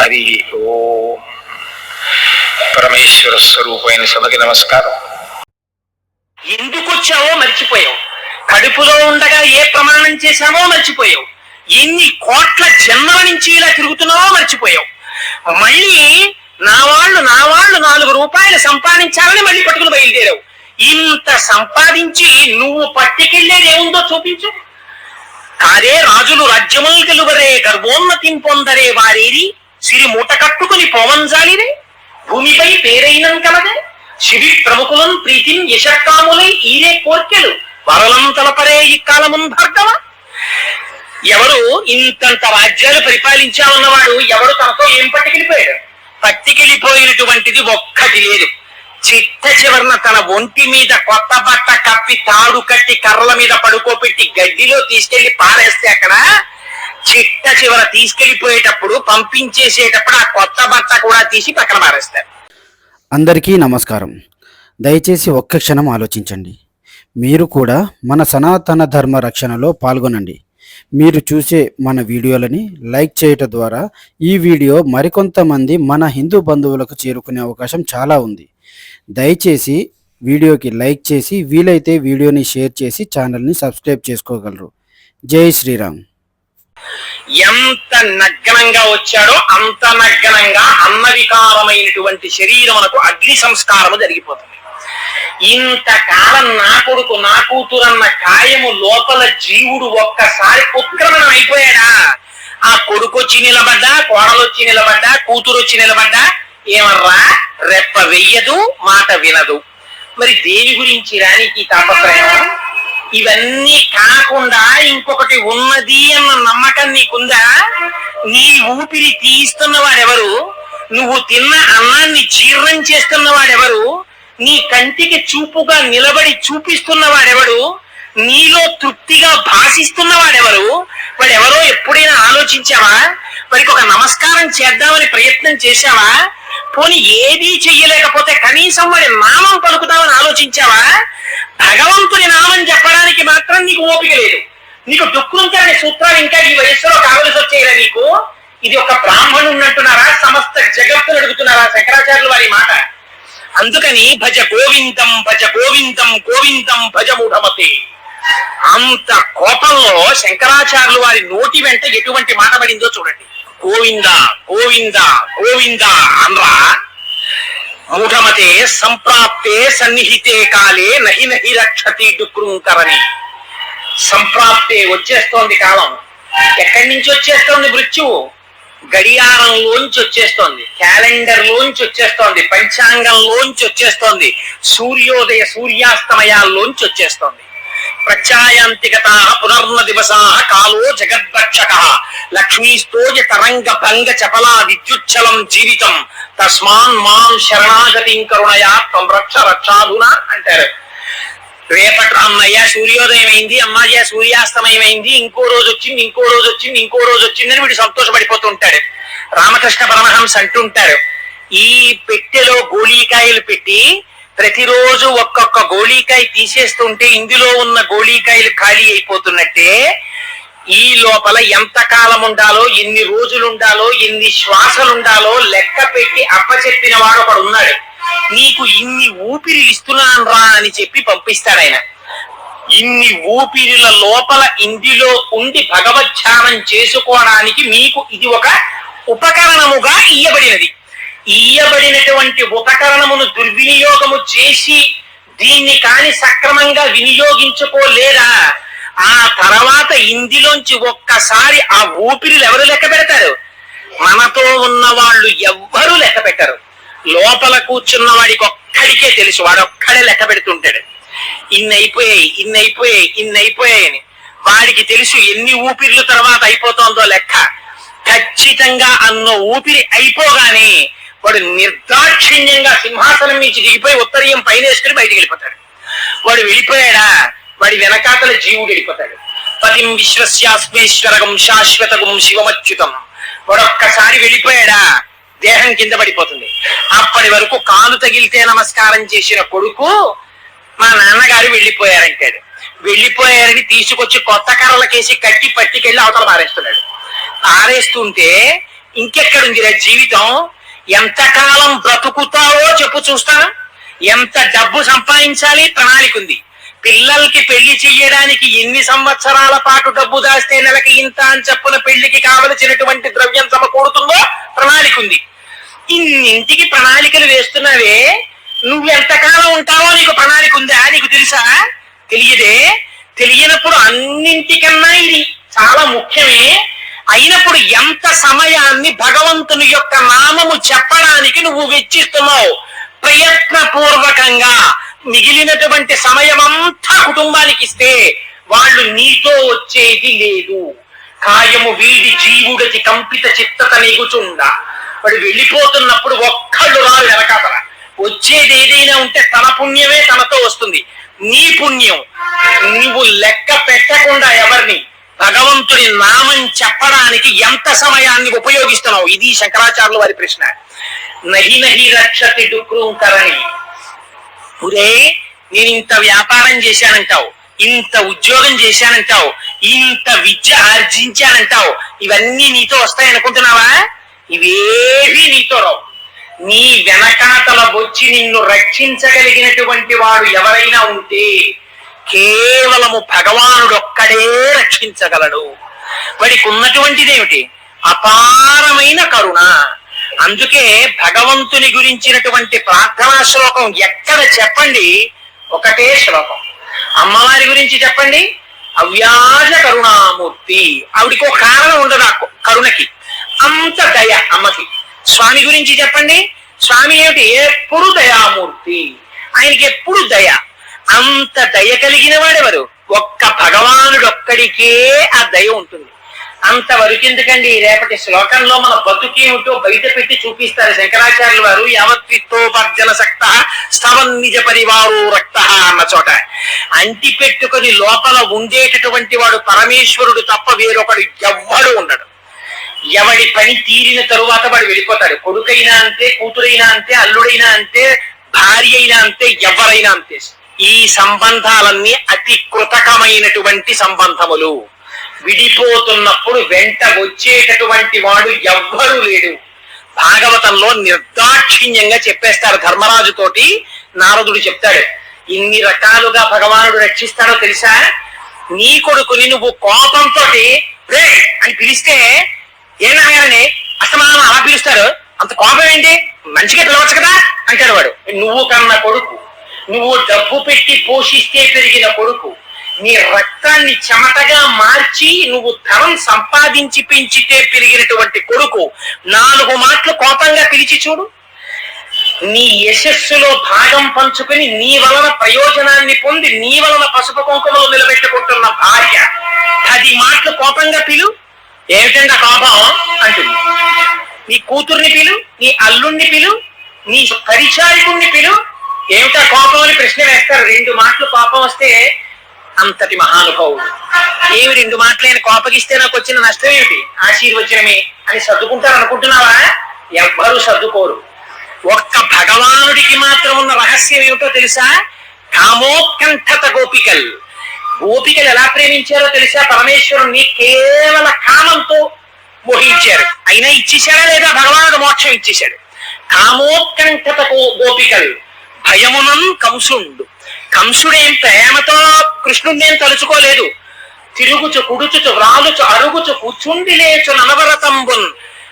హరి ఓం పరమేశ్వర స్వరూపమైన సభకి నమస్కారం ఎందుకు వచ్చావో మర్చిపోయావు. కడుపులో ఉండగా ఏ ప్రమాణం చేశామో మర్చిపోయావు. ఎన్ని కోట్ల జన్మల నుంచి ఇలా తిరుగుతున్నావో మర్చిపోయావు. మళ్ళీ నా వాళ్ళు నా వాళ్ళు నాలుగు రూపాయలు సంపాదించాలని మళ్ళీ పట్టుకుని బయలుదేరావు. ఇంత సంపాదించి నువ్వు పట్టుకెళ్ళేది ఏముందో చూపించు. కాదే రాజులు రాజ్యములు గెలువరే గర్భోన్నతిం పొందరే వారేరి. సిరి మూట కట్టుకుని పోవంజాలిరే భూమిపై పేరైనం కలదే. శివి ప్రముఖులం ప్రీతిం యశకాములై ఈరే కోర్కెలు వరలం తలపరే ఈ కాలమున్ భార్గవ. ఎవరు ఇంతంత రాజ్యాలు పరిపాలించామన్నవాడు ఎవడు తనతో ఏం పట్టుకెళ్ళిపోయాడు? పట్టుకెళ్ళిపోయినటువంటిది ఒక్కటి లేదు. చిట్ట చివరన తన ఒంటి మీద కొత్త బట్ట కప్పి తాడు కట్టి కర్రల మీద పడుకోబెట్టి గడ్డిలో తీసుకెళ్ళి పారేస్తే అక్కడ చిట్ట చివర తీసుకెళ్ళిపోయేటప్పుడు పంపించేసేటప్పుడు ఆ కొత్త బట్ట కూడా తీసి పక్కన మారేస్తారు అందరికీ నమస్కారం. దయచేసి ఒక్క క్షణం ఆలోచించండి. మీరు కూడా మన సనాతన ధర్మ రక్షణలో పాల్గొనండి. మీరు చూసే మన వీడియోలని లైక్ చేయటం ద్వారా ఈ వీడియో మరికొంతమంది మన హిందూ బంధువులకు చేరుకునే అవకాశం చాలా ఉంది. దయచేసి వీడియోకి లైక్ చేసి వీలైతే వీడియోని షేర్ చేసి ఛానల్ని సబ్స్క్రైబ్ చేసుకోగలరు. జై శ్రీరామ్. ఎంత నగ్నంగా వచ్చాడో అంత నగ్నంగా అన్నవికారమైనటువంటి శరీరమునకు అగ్ని సంస్కారము జరిగిపోతుంది. ఇంతకాలం నా కొడుకు నా కూతురన్న కాయము లోపల జీవుడు ఒక్కసారి ఉత్క్రమణం అయిపోయాడా? ఆ కొడుకు వచ్చి నిలబడ్డా కోడలు వచ్చి నిలబడ్డా కూతురు వచ్చి నిలబడ్డా? ఏమర్రా? రెప్ప వెయ్యదు మాట వినదు. మరి దేని గురించి రానికి తాపత్రయం? ఇవన్నీ కాకుండా ఇంకొకటి ఉన్నది అన్న నమ్మకం నీకుందా? నీ ఊపిరి తీస్తున్న వాడెవరు నువ్వు తిన్న అన్నాన్ని జీర్ణం చేస్తున్న వాడెవరు నీ కంటికి చూపుగా నిలబడి చూపిస్తున్న వాడెవడు నీలో తృప్తిగా భాషిస్తున్న వాడెవరు వాడెవరో ఎప్పుడైనా ఆలోచించావా? వారికి ఒక నమస్కారం చేద్దామని ప్రయత్నం చేశావా? పోని ఏదీ చెయ్యలేకపోతే కనీసం వాడి నామం పలుకుతామని ఆలోచించావా? భగవంతుని నామం చెప్పడానికి మాత్రం నీకు ఓపిక లేదు. నీకు దుఃఖుంచాలనే సూత్రాలు ఇంకా ఈ వయస్సులో కావలసి వచ్చేయరా నీకు? ఇది ఒక బ్రాహ్మణుడు అంటున్నారా సమస్త జగత్తును అడుగుతున్నారా శంకరాచార్యులు వారి మాట? అందుకని భజ గోవిందం భజ గోవిందం గోవిందం భజ మూఢమతే. అంత కోపంలో శంకరాచార్యులు వారి నోటి వెంట ఎటువంటి మాట పడిందో చూడండి. గోవింద గోవింద గోవింద అనరా. మూఢమతే సంప్రాప్తే సన్నిహితే కాలే నహి నహి రక్షతి డుక్రుంకరని సంప్రాప్తే వచ్చేస్తోంది కాలం. ఎక్కడి నుంచి వచ్చేస్తోంది మృత్యువు? గడియారంలోంచి వచ్చేస్తోంది. క్యాలెండర్ లోంచి వచ్చేస్తోంది. పంచాంగంలోంచి వచ్చేస్తోంది. సూర్యోదయ సూర్యాస్తమయాల్లోంచి వచ్చేస్తోంది. ప్రత్యాయాంతిగత పునర్న దివసా కాలో జగద్రక్షక. లక్ష్మీస్తోజ తరంగ భంగ చపలా విద్యుచ్చలం జీవితం. తస్మాన్ మాం శరణాగతి కరుణయా త్వం రక్ష రక్షాధునా అంటారు. రేపటి అమ్మయ్య సూర్యోదయం అయింది సూర్యాస్తమయమైంది సూర్యాస్తమయం అయింది ఇంకో రోజు వచ్చింది ఇంకో రోజు వచ్చింది ఇంకో రోజు వచ్చిందని వీడు సంతోషపడిపోతుంటాడు. రామకృష్ణ పరమహంస అంటుంటారు ఈ పెట్టెలో గోళీకాయలు పెట్టి ప్రతిరోజు ఒక్కొక్క గోళీకాయ తీసేస్తుంటే ఇందులో ఉన్న గోళీకాయలు ఖాళీ అయిపోతున్నట్టే ఈ లోపల ఎంత కాలం ఉండాలో ఎన్ని రోజులు ఉండాలో ఎన్ని శ్వాసలు ఉండాలో లెక్క పెట్టి అప్పచెప్పిన వాడు ఒకడు ఉన్నాడు. నీకు ఇన్ని ఊపిరి ఇస్తున్నాను రా అని చెప్పి పంపిస్తాడు ఆయన. ఇన్ని ఊపిరిల లోపల ఇందులో ఉండి భగవద్ధ్యానం చేసుకోవడానికి మీకు ఇది ఒక ఉపకరణముగా ఇయ్యబడినది. ఇయ్యబడినటువంటి ఉపకరణమును దుర్వినియోగము చేసి దీన్ని కాని సక్రమంగా వినియోగించుకోలేరా? ఆ తర్వాత ఇందులోంచి ఒక్కసారి ఆ ఊపిరిలు ఎవరు లెక్క పెడతారు? మనతో ఉన్న వాళ్ళు ఎవ్వరూ లెక్క పెట్టరు. లోపల కూర్చున్న వాడికి ఒక్కడికే తెలుసు వాడు ఒక్కడే లెక్క పెడుతుంటాడు. ఇన్ని అయిపోయాయి ఇన్ని అయిపోయాయి ఇన్ని అయిపోయాయని వాడికి తెలుసు ఎన్ని ఊపిర్లు తర్వాత అయిపోతుందో లెక్క. ఖచ్చితంగా అన్న ఊపిరి అయిపోగానే వాడు నిర్దాక్షిణ్యంగా సింహాసనం నుంచి దిగిపోయి ఉత్తరీయం పైన వేసుకుని బయటికి వెళ్ళిపోతాడు. వాడు వెళ్ళిపోయాడా? వాడి వెనకాతల జీవుడు వెళ్ళిపోతాడు. పతిం విశ్వస్యాస్మేశ్వరగం శాశ్వతగం శివమచ్యుతం. వాడొక్కసారి వెళ్ళిపోయాడా? దేహం కింద పడిపోతుంది. అప్పటి వరకు కాలు తగిలితే నమస్కారం చేసిన కొడుకు మా నాన్నగారు వెళ్ళిపోయారంటాడు. వెళ్ళిపోయారని తీసుకొచ్చి కొత్త కర్రలకేసి కట్టి పట్టికెళ్ళి అవతల పారేస్తున్నాడు. పారేస్తుంటే ఇంకెక్కడుందిరా జీవితం? ఎంతకాలం బ్రతుకుతావో చెప్పు చూస్తా? ఎంత డబ్బు సంపాదించాలి? ప్రణాళిక ఉంది పిల్లలకి పెళ్ళి చెయ్యడానికి ఎన్ని సంవత్సరాల పాటు డబ్బు దాస్తే నెలకి ఇంత అని చెప్పున పెళ్ళికి కావలసినటువంటి ద్రవ్యం సమకూడుతుందో ప్రణాళిక ఉంది ఇన్నింటికి ప్రణాళికలు వేస్తున్నావే? నువ్వు ఎంతకాలం ఉంటావో నీకు ప్రణాళిక ఉందా నీకు తెలుసా? తెలియదే. తెలియనప్పుడు అన్నింటికన్నా ఇది చాలా ముఖ్యమే. అయినప్పుడు ఎంత సమయాన్ని భగవంతుని యొక్క నామము చెప్పడానికి నువ్వు వెచ్చిస్తున్నావు? ప్రయత్నపూర్వకంగా మిగిలినటువంటి సమయమంతా కుటుంబానికి ఇస్తే వాళ్ళు నీతో వచ్చేది లేదు. కాయము వీడి జీవుడికి కంపిత చిత్తత నీగుచుండ. వాడు వెళ్ళిపోతున్నప్పుడు ఒక్కళ్ళు రారు వెనకాతల. వచ్చేది ఏదైనా ఉంటే తన పుణ్యమే తనతో వస్తుంది. నీ పుణ్యం. నువ్వు లెక్క పెట్టకుండా ఎవరిని భగవంతుడి నామం చెప్పడానికి ఎంత సమయాన్ని ఉపయోగిస్తున్నావు? ఇది శంకరాచార్యుల వారి ప్రశ్న. నహి నహి రక్షతి డుక్రూంకరని ఒరే నేను ఇంత వ్యాపారం చేశానంటావు ఇంత ఉద్యోగం చేశానంటావు ఇంత విద్య ఆర్జించానంటావు ఇవన్నీ నీతో వస్తాయనుకుంటున్నావా ఇవేవి నీతో రావు. నీ వెనకాతల వచ్చి నిన్ను రక్షించగలిగినటువంటి వాడు ఎవరైనా ఉంటే కేవలము భగవానుడొక్కడే రక్షించగలడు. వాడికి ఉన్నటువంటిది ఏమిటి అపారమైన కరుణ. అందుకే భగవంతుని గురించినటువంటి ప్రార్థనా శ్లోకం ఎక్కడ చెప్పండి? ఒకటే శ్లోకం. అమ్మవారి గురించి చెప్పండి? అవ్యాజ కరుణామూర్తి. ఆవిడికి ఒక కారణం ఉండదు ఆ కరుణకి. అంత దయ అమ్మకి. స్వామి గురించి చెప్పండి? స్వామి ఏమిటి? ఎప్పుడు దయామూర్తి. ఆయనకి ఎప్పుడు దయ? అంత దయ కలిగిన వాడెవరు? ఒక్క భగవానుడొక్కడికే ఆ దయ ఉంటుంది. అంతవరకు ఎందుకండి రేపటి శ్లోకంలో మన బతుకేమిటో బయట పెట్టి చూపిస్తారు శంకరాచార్యులు వారు. యావత్విత్తోపర్జన సక్త స్తవన్ నిజ పరివారు రక్త అన్న చోట. అంటి పెట్టుకుని లోపల ఉండేటటువంటి వాడు పరమేశ్వరుడు తప్ప వేరొకడు ఎవ్వడు ఉండడు. ఎవడి పని తీరిన తరువాత వాడు వెళ్ళిపోతాడు. కొడుకైనా అంతే కూతురైనా అంతే అల్లుడైనా అంతే భార్య అయినా అంతే ఎవరైనా అంతే. ఈ సంబంధాలన్నీ అతి కృతకమైనటువంటి సంబంధములు. విడిపోతున్నప్పుడు వెంట వచ్చేటటువంటి వాడు ఎవ్వరూ లేడు. భాగవతంలో నిర్దాక్షిణ్యంగా చెప్పేస్తారు ధర్మరాజు తోటి నారదుడు చెప్తాడు ఇన్ని రకాలుగా భగవానుడు రక్షిస్తాడో తెలుసా? నీ కొడుకుని నువ్వు కోపంతో రే అని పిలిస్తే ఏనాయనని అసమానం అలా పిలుస్తారు. అంత కోపం ఏంటి మంచిగా పిలవచ్చు కదా అంటాడు వాడు. నువ్వు కన్న కొడుకు నువ్వు డబ్బు పెట్టి పోషిస్తే పెరిగిన కొడుకు నీ రక్తాన్ని చెమటగా మార్చి నువ్వు ధనం సంపాదించి పెంచితే పెరిగినటువంటి కొడుకు నాలుగు మాటలు కోపంగా పిలిచి చూడు. నీ యశస్సులో భాగం పంచుకుని నీ వలన ప్రయోజనాన్ని పొంది నీ వలన పసుపు కుంకుమలు నిలబెట్టుకుంటున్న భార్య పది మాటలు కోపంగా పిలు. ఏమిటండి కోపం? అంటుంది. నీ కూతుర్ని పిలు నీ అల్లుణ్ణి పిలు నీ పరిచారికుణ్ణి పిలు ఏమిటా కోపం అని ప్రశ్న వేస్తారు? రెండు మాటలు కోపం వస్తే అంతటి మహానుభావుడు. ఏమి రెండు మాటలేని కోపగిస్తే నాకు వచ్చిన నష్టం ఏమిటి? ఆశీర్వచనమే అని సర్దుకుంటారు అనుకుంటున్నావా? ఎవ్వరూ సర్దుకోరు. ఒక్క భగవానుడికి మాత్రం ఉన్న రహస్యం ఏమిటో తెలుసా? కామోత్కంఠత గోపికల్. గోపికలు ఎలా ప్రేమించారో తెలుసా? పరమేశ్వరుణ్ణి కేవల కామంతో మోహించారు. అయినా ఇచ్చేశాడా లేదా? భగవానుడు మోక్షం ఇచ్చేశాడు. కామోత్కంఠత గో- గోపికలు. భయమునం కంసుండు. కంసుడేం ప్రేమతో కృష్ణుణ్ణేం తలుచుకోలేదు. తిరుగుచు కుడుచుచు వ్రాలుచు అరుగుచు కూర్చుండి లేచు నలవరతంబున్.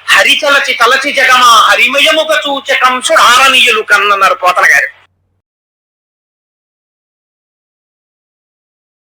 హరిచలచి తలచి జగమా హరిమయముగ చూచ కంసుడు ఆరనీయులు కన్నన్నారు పోతల గారు